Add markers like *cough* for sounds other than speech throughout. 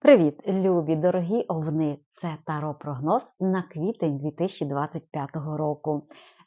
Привіт, любі дорогі овни! Це Таро прогноз на квітень 2025 року.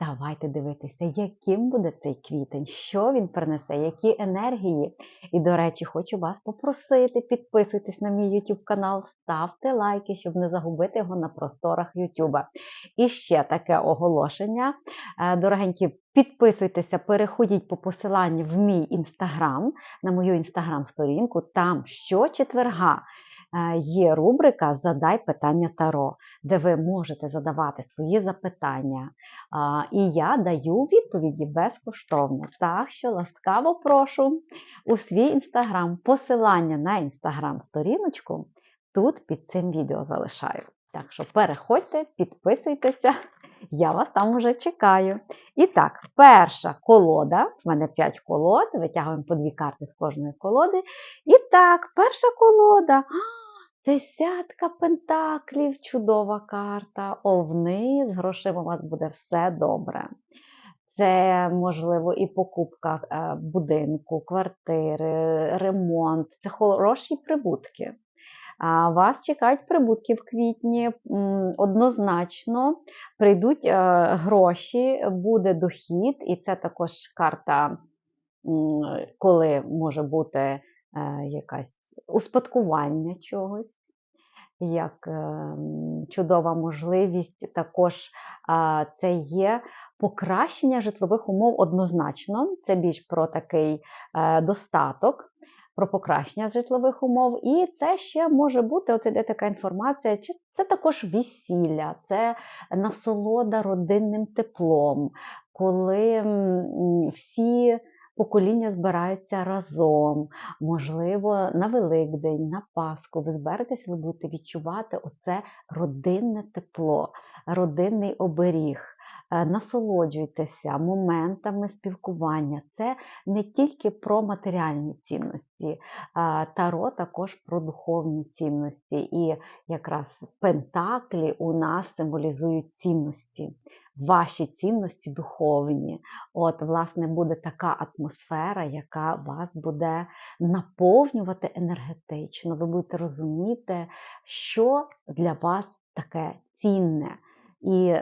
Давайте дивитися, яким буде цей квітень, що він принесе, які енергії. І, до речі, хочу вас попросити, підписуйтесь на мій YouTube канал, ставте лайки, щоб не загубити його на просторах YouTube. І ще таке оголошення. Е, Дорогенькі, підписуйтеся, переходіть по посиланню в мій інстаграм, на мою інстаграм-сторінку. Там щочетверга є рубрика Задай питання Таро, де ви можете задавати свої запитання. І я даю відповіді безкоштовно. Так що ласкаво прошу у свій інстаграм. Посилання на інстаграм-сторіночку тут під цим відео залишаю. Так що переходьте, підписуйтеся, я вас там уже чекаю. І так, перша колода, в мене 5 колод, витягуємо по дві карти з кожної колоди. І так, перша колода. Десятка пентаклів, чудова карта. Овни, з грошима у вас буде все добре. Це, можливо, і покупка е, будинку, квартири, ремонт. Це хороші прибутки. Вас чекають прибутки в квітні. Однозначно прийдуть е, гроші, буде дохід, і це також карта, коли може бути е, якась успадкування чогось, як е, чудова можливість. Також це є покращення житлових умов однозначно. Це більш про такий е, достаток, про покращення житлових умов. І це ще може бути, от іде така інформація, чи це також весілля, це насолода родинним теплом, коли всі покоління збираються разом. Можливо, на Великдень, на Пасху ви зберетесь, ви будете відчувати оце родинне тепло, родинний оберіг. Е, Насолоджуйтеся моментами спілкування. Це не тільки про матеріальні цінності, а таро також про духовні цінності. І якраз пентаклі у нас символізують цінності, ваші цінності духовні. От, власне, буде така атмосфера, яка вас буде наповнювати енергетично. Ви будете розуміти, що для вас таке цінне. І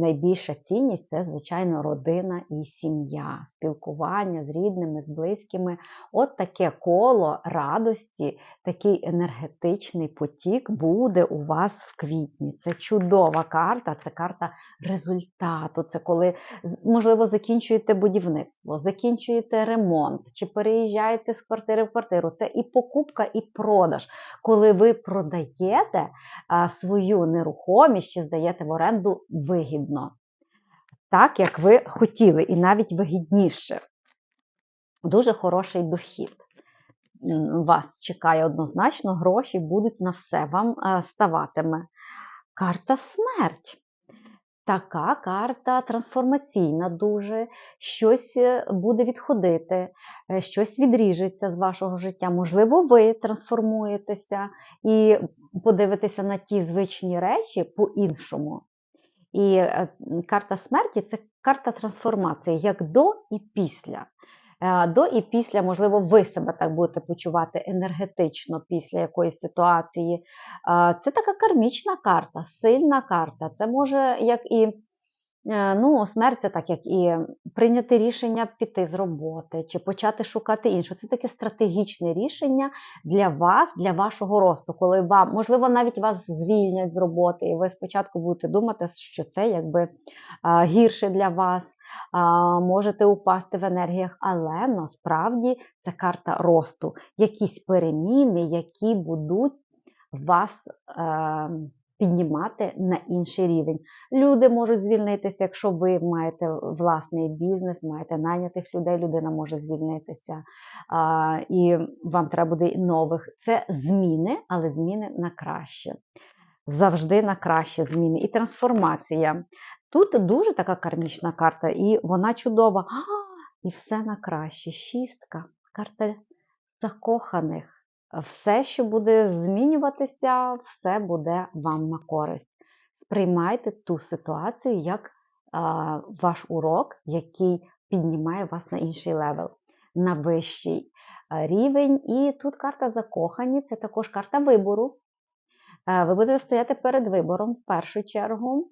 найбільша цінність це, звичайно, родина і сім'я, спілкування з рідними, з близькими. От таке коло радості, такий енергетичний потік буде у вас в квітні. Це чудова карта, це карта результату. Це коли, можливо, закінчуєте будівництво, закінчуєте ремонт чи переїжджаєте з квартири в квартиру. Це і покупка, і продаж. Коли ви продаєте свою нерухомість чи здаєте в оренду вигідно, так як ви хотіли, і навіть вигідніше. Дуже хороший дохід. Вас чекає однозначно, гроші будуть на все вам е, ставатиме. Карта смерть. Така карта трансформаційна дуже, щось е, буде відходити, е, щось відріжеться з вашого життя. Можливо, ви трансформуєтеся і подивитеся на ті звичні речі по-іншому. І е, карта смерті це карта трансформації, як до і після. Е, До і після, можливо, ви себе так будете почувати енергетично після якоїсь ситуації. Е, Це така кармічна карта, сильна карта. Це може як і ну, смерть, це так як і прийняти рішення піти з роботи чи почати шукати іншу. Це таке стратегічне рішення для вас, для вашого росту, коли вам, можливо, навіть вас звільнять з роботи, і ви спочатку будете думати, що це якби гірше для вас. Можете упасти в енергіях, але насправді це карта росту, якісь переміни, які будуть вас е, піднімати на інший рівень. Люди можуть звільнитися, якщо ви маєте власний бізнес, маєте найнятих людей, людина може звільнитися, а, і вам треба буде нових. Це зміни, але зміни на краще. Завжди на краще зміни і трансформація. Тут дуже така кармічна карта, і вона чудова. А, і все на краще. Шістка, карта закоханих. Все, що буде змінюватися, все буде вам на користь. Сприймайте ту ситуацію як ваш урок, який піднімає вас на інший левел, на вищий. рівень. І тут карта закохані, це також карта вибору. Е, Ви будете стояти перед вибором в першу чергу,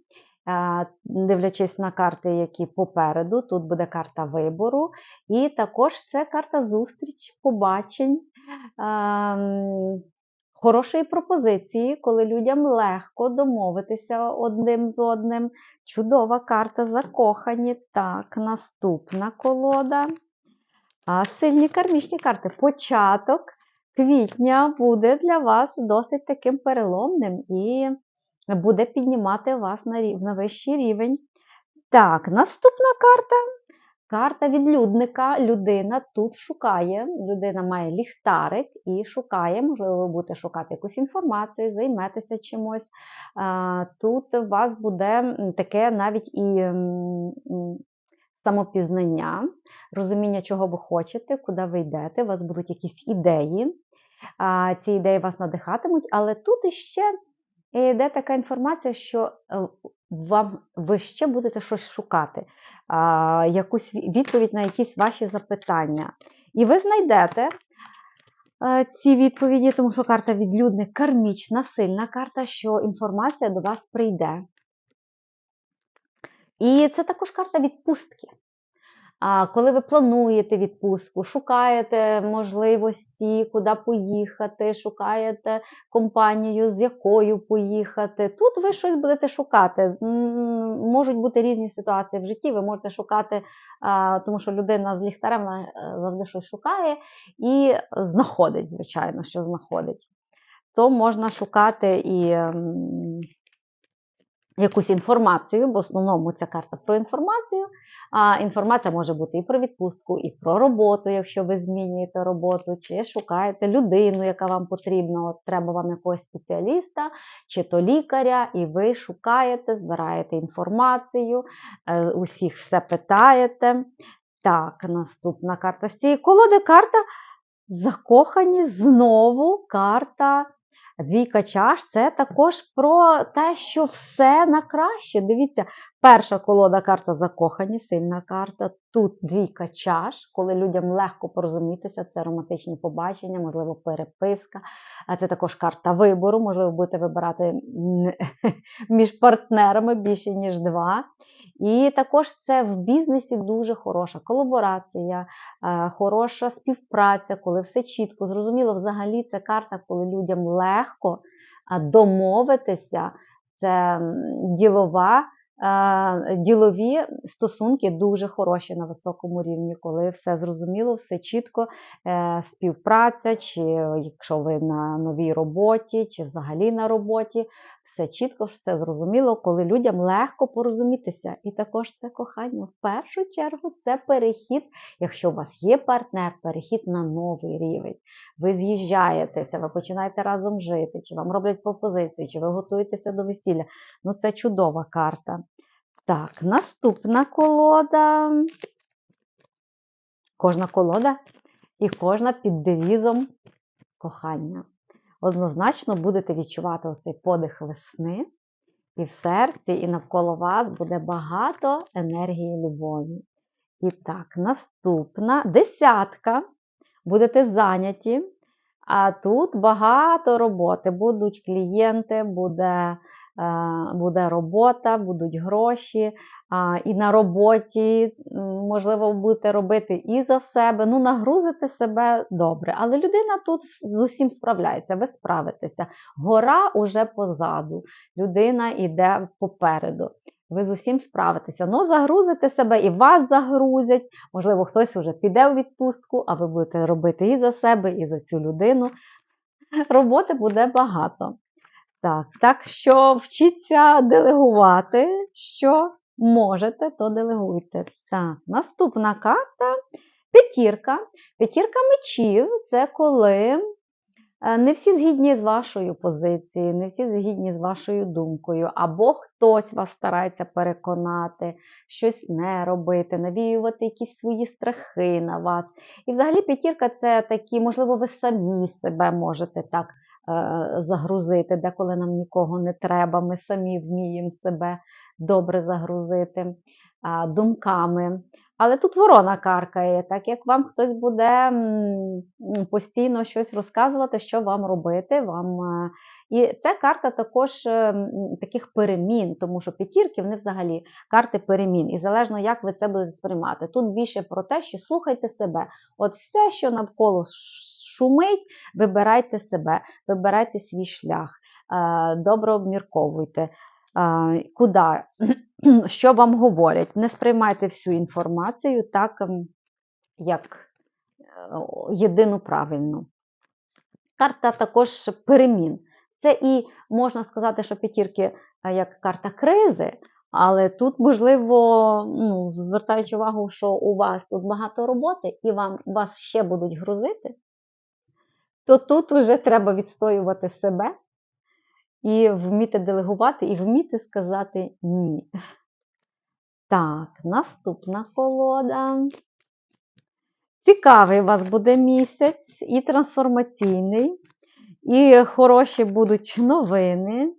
дивлячись на карти, які попереду. Тут буде карта вибору, і також це карта зустріч, побачень, хорошої пропозиції, коли людям легко домовитися одним з одним. Чудова карта закохані. Так, наступна колода. А сильні кармічні карти. Початок квітня буде для вас досить таким переломним і буде піднімати вас на, рів- на вищий рівень. Так, наступна карта. Карта відлюдника. Людина тут шукає. Людина має ліхтарик і шукає, можливо, ви будете шукати якусь інформацію, займетеся чимось. Тут у вас буде таке навіть і самопізнання, розуміння, чого ви хочете, куди ви йдете, у вас будуть якісь ідеї. Ці ідеї вас надихатимуть, але тут іще йде така інформація, що е, вам ви ще будете щось шукати, а, якусь відповідь на якісь ваші запитання. І ви знайдете е, ці відповіді, тому що карта відлюдник кармічна, сильна карта, що інформація до вас прийде. І це також карта відпустки. А коли ви плануєте відпустку, шукаєте можливості, куди поїхати, шукаєте компанію, з якою поїхати. Тут ви щось будете шукати. Можуть бути різні ситуації в житті. Ви можете шукати, тому що людина з ліхтарем е, завжди щось шукає і знаходить, звичайно, що знаходить. То можна шукати і якусь інформацію, бо в основному ця карта про інформацію. А інформація може бути і про відпустку, і про роботу, якщо ви змінюєте роботу, чи шукаєте людину, яка вам потрібна. От треба вам якогось спеціаліста, чи то лікаря, і ви шукаєте, збираєте інформацію, е, усіх все питаєте. Так, наступна карта з цієї колоди карта закохані знову карта Двійка чаш це також про те, що все на краще. Дивіться, перша колода карта закохані, сильна карта. Тут двійка чаш, коли людям легко порозумітися, це романтичні побачення, можливо, переписка. Це також карта вибору. Можливо, будете вибирати *laughs* між партнерами більше, ніж два. І також це в бізнесі дуже хороша колаборація, е, хороша співпраця, коли все чітко, зрозуміло, взагалі це карта, коли людям легко домовитися, це ділова. Е, Ділові стосунки дуже хороші на високому рівні, коли все зрозуміло, все чітко, е, співпраця, чи якщо ви на новій роботі, чи взагалі на роботі, все чітко, все зрозуміло, коли людям легко порозумітися. І також це кохання. В першу чергу це перехід, якщо у вас є партнер, перехід на новий рівень. Ви з'їжджаєтеся, ви починаєте разом жити, чи вам роблять пропозиції, чи ви готуєтеся до весілля. Ну, це чудова карта. Так, наступна колода. Кожна колода і кожна під девізом кохання однозначно будете відчувати оцей подих весни, і в серці, і навколо вас буде багато енергії любові. І так, наступна десятка. Будете зайняті, а тут багато роботи. Будуть клієнти, буде, буде робота, будуть гроші. І на роботі, можливо, будете робити і за себе, ну, нагрузите себе добре. Але людина тут з усім справляється, ви справитеся. Гора уже позаду, людина йде попереду. Ви з усім справитеся. Ну, загрузите себе і вас загрузять. Можливо, хтось вже піде у відпустку, а ви будете робити і за себе, і за цю людину. Роботи буде багато. Так, так що вчіться делегувати, що можете, то делегуйте. Так, наступна карта п'ятірка. П'ятірка мечів це коли е, не всі згідні з вашою позицією, не всі згідні з вашою думкою, або хтось вас старається переконати, щось не робити, навіювати якісь свої страхи на вас. І взагалі п'ятірка це такі, можливо, ви самі себе можете так загрузити, деколи нам нікого не треба, ми самі вміємо себе добре загрузити. думками. Але тут ворона каркає, так як вам хтось буде постійно щось розказувати, що вам робити. Вам, е, І це карта також е, таких перемін, тому що п'ятірки вони взагалі карти перемін. І залежно, як ви це будете сприймати. Тут більше про те, що слухайте себе. От все, що навколо шумить, вибирайте себе, вибирайте свій шлях, е, добре обмірковуйте. е, Куди, *clears throat* що вам говорять. Не сприймайте всю інформацію так, ем, як е, єдину правильну. Карта також перемін. Це і можна сказати, що п'ятірки як карта кризи, але тут, можливо, ну, звертаючи увагу, що у вас тут багато роботи і вам, вас ще будуть грузити, то тут вже треба відстоювати себе і вміти делегувати, і вміти сказати ні. Так, наступна колода. Цікавий у вас буде місяць, і трансформаційний, і хороші будуть новини,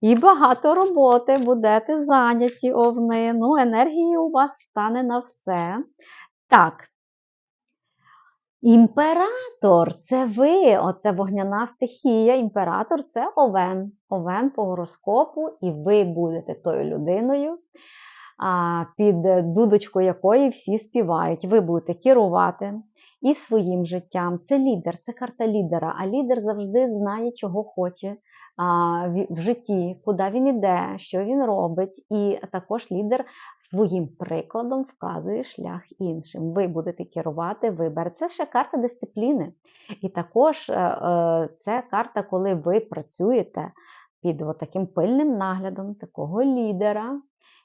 і багато роботи, будете зайняті овни. Ну, енергії у вас стане на все. Так. Імператор це ви, оце вогняна стихія. Імператор це овен. Овен по гороскопу, і ви будете тою людиною, під дудочку якої всі співають. Ви будете керувати і своїм життям. Це лідер, це карта лідера. А лідер завжди знає, чого хоче в- житті, куди він іде, що він робить. І також лідер своїм прикладом вказує шлях іншим. Ви будете керувати вибір. Це ще карта дисципліни. І також е, е, це карта, коли ви працюєте під таким пильним наглядом такого лідера,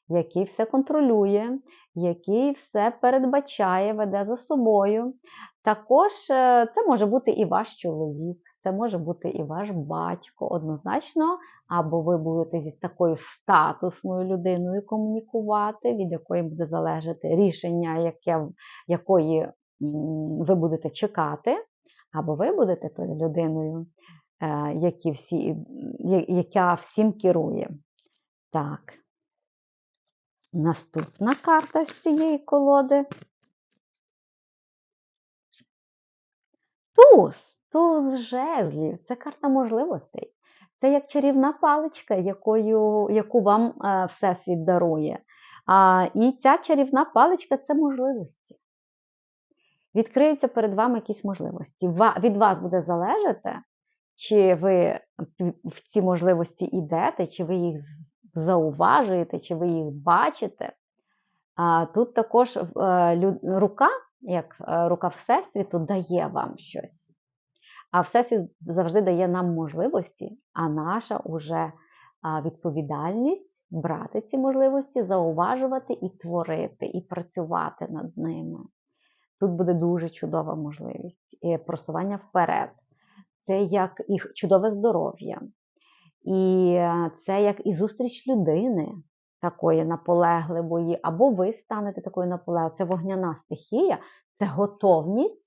який все контролює, який все передбачає, веде за собою. Також е, це може бути і ваш чоловік, це може бути і ваш батько, однозначно, або ви будете зі такою статусною людиною комунікувати, від якої буде залежати рішення, яке, якої ви будете чекати, або ви будете тою людиною, е, які всі, яка всім керує. Так. Наступна карта з цієї колоди. Туз, туз жезлів. Це карта можливостей. Це як чарівна паличка, якою, яку вам е, Всесвіт дарує. А, і ця чарівна паличка це можливості. Відкриються перед вами якісь можливості. Ва- Від вас буде залежати, чи ви в ці можливості йдете, чи ви їх зауважуєте, чи ви їх бачите. А, тут також е, лю- рука, як е, рука Всесвіту, дає вам щось. А Всесвіт завжди дає нам можливості, а наша уже відповідальність брати ці можливості, зауважувати і творити, і працювати над ними. Тут буде дуже чудова можливість просування вперед. Це як і чудове здоров'я. І е, це як і зустріч людини такої наполегливої, або ви станете такою наполегливою. Це вогняна стихія, це готовність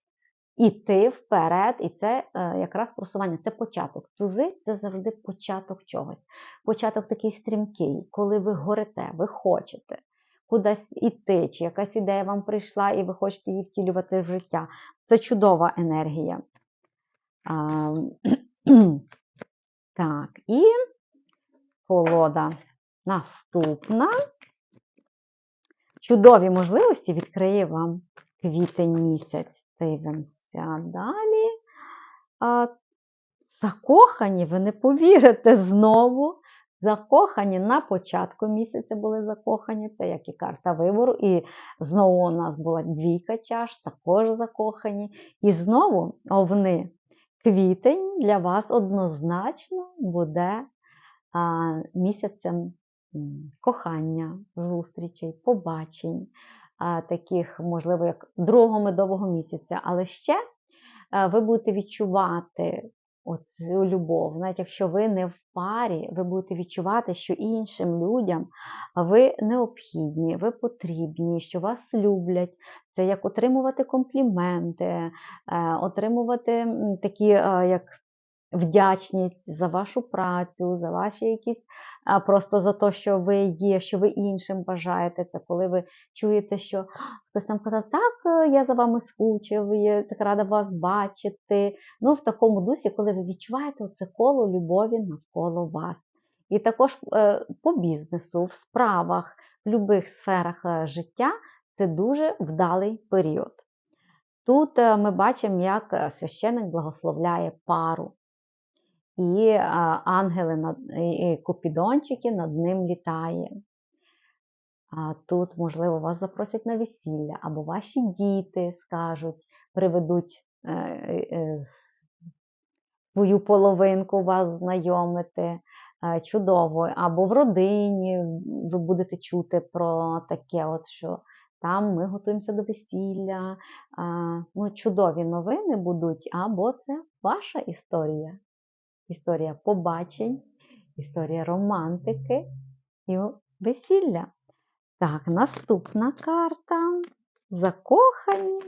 іти вперед. І це е, якраз просування, це початок. Тузи це завжди початок чогось. Початок такий стрімкий, коли ви горите, ви хочете кудись іти, чи якась ідея вам прийшла, і ви хочете її втілювати в життя. Це чудова енергія. А, *clears throat* так, і колода наступна. Чудові можливості відкриє вам квітень місяць. Дивимося далі. А, закохані, ви не повірите знову. Закохані на початку місяця були закохані, це як і карта вибору. І знову у нас була двійка чаш, також закохані. І знову овни. Квітень для вас однозначно буде а, місяцем кохання, зустрічей, побачень, таких, можливо, як другого медового місяця. Але ще ви будете відчувати оцю любов. Навіть якщо ви не в парі, ви будете відчувати, що іншим людям ви необхідні, ви потрібні, що вас люблять. Це як отримувати компліменти, е, отримувати такі, е, як вдячність за вашу працю, за ваші якісь просто за те, що ви є, що ви іншим бажаєте. Це коли ви чуєте, що хтось там казав, так, е, я за вами скучив, я так рада вас бачити. Ну, в такому дусі, коли ви відчуваєте це коло любові навколо вас. І також е, по бізнесу, в справах, в будь-яких сферах е, життя це дуже вдалий період. Тут ми бачимо, як священик благословляє пару. І ангели над і купідончики над ним літає. А тут, можливо, вас запросять на весілля, або ваші діти скажуть, приведуть е, е, свою половинку вас знайомити. Е, Чудово, або в родині ви будете чути про таке, от що там ми готуємося до весілля. Ну, чудові новини будуть, або це ваша історія. Історія побачень, історія романтики і весілля. Так, наступна карта. Закохані,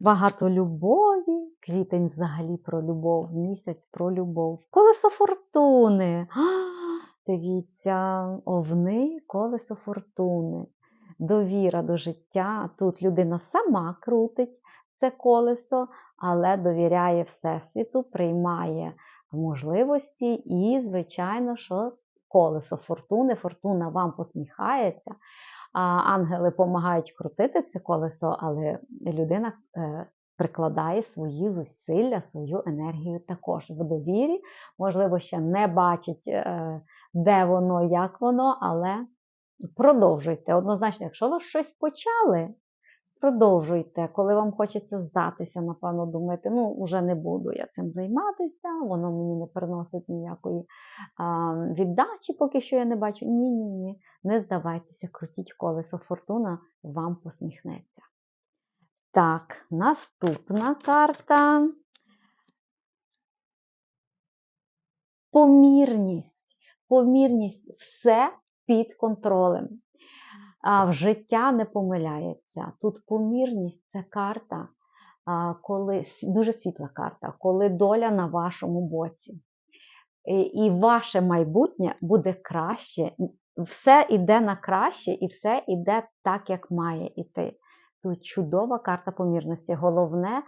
багато любові, квітень взагалі про любов, місяць про любов. Колесо фортуни. А, *gasps* дивіться, овни, колесо фортуни. Довіра до життя. Тут людина сама крутить це колесо, але довіряє Всесвіту, приймає можливості і, звичайно, що колесо фортуни, фортуна вам посміхається. Ангели допомагають крутити це колесо, але людина е, прикладає свої зусилля, свою енергію також в довірі. Можливо, ще не бачить, е, де воно, як воно, але продовжуйте. Однозначно, якщо ви щось почали, продовжуйте. Коли вам хочеться здатися, напевно, думаєте, ну, вже не буду я цим займатися, воно мені не приносить ніякої а, віддачі, поки що я не бачу. Ні, ні, ні. Не здавайтеся, крутіть колесо фортуна, вам посміхнеться. Так, наступна карта. Помірність. Помірність все під контролем. А в життя не помиляється. Тут помірність це карта, коли дуже світла карта, коли доля на вашому боці. І, ваше майбутнє буде краще. Все йде на краще, і все йде так, як має йти. Тут чудова карта помірності. Головне е,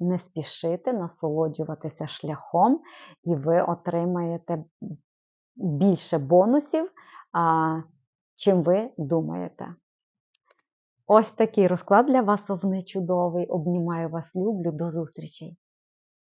не спішити, насолоджуватися шляхом, і ви отримаєте більше бонусів, чим ви думаєте. Ось такий розклад для вас, овне чудовий. Обнімаю вас, люблю. До зустрічей!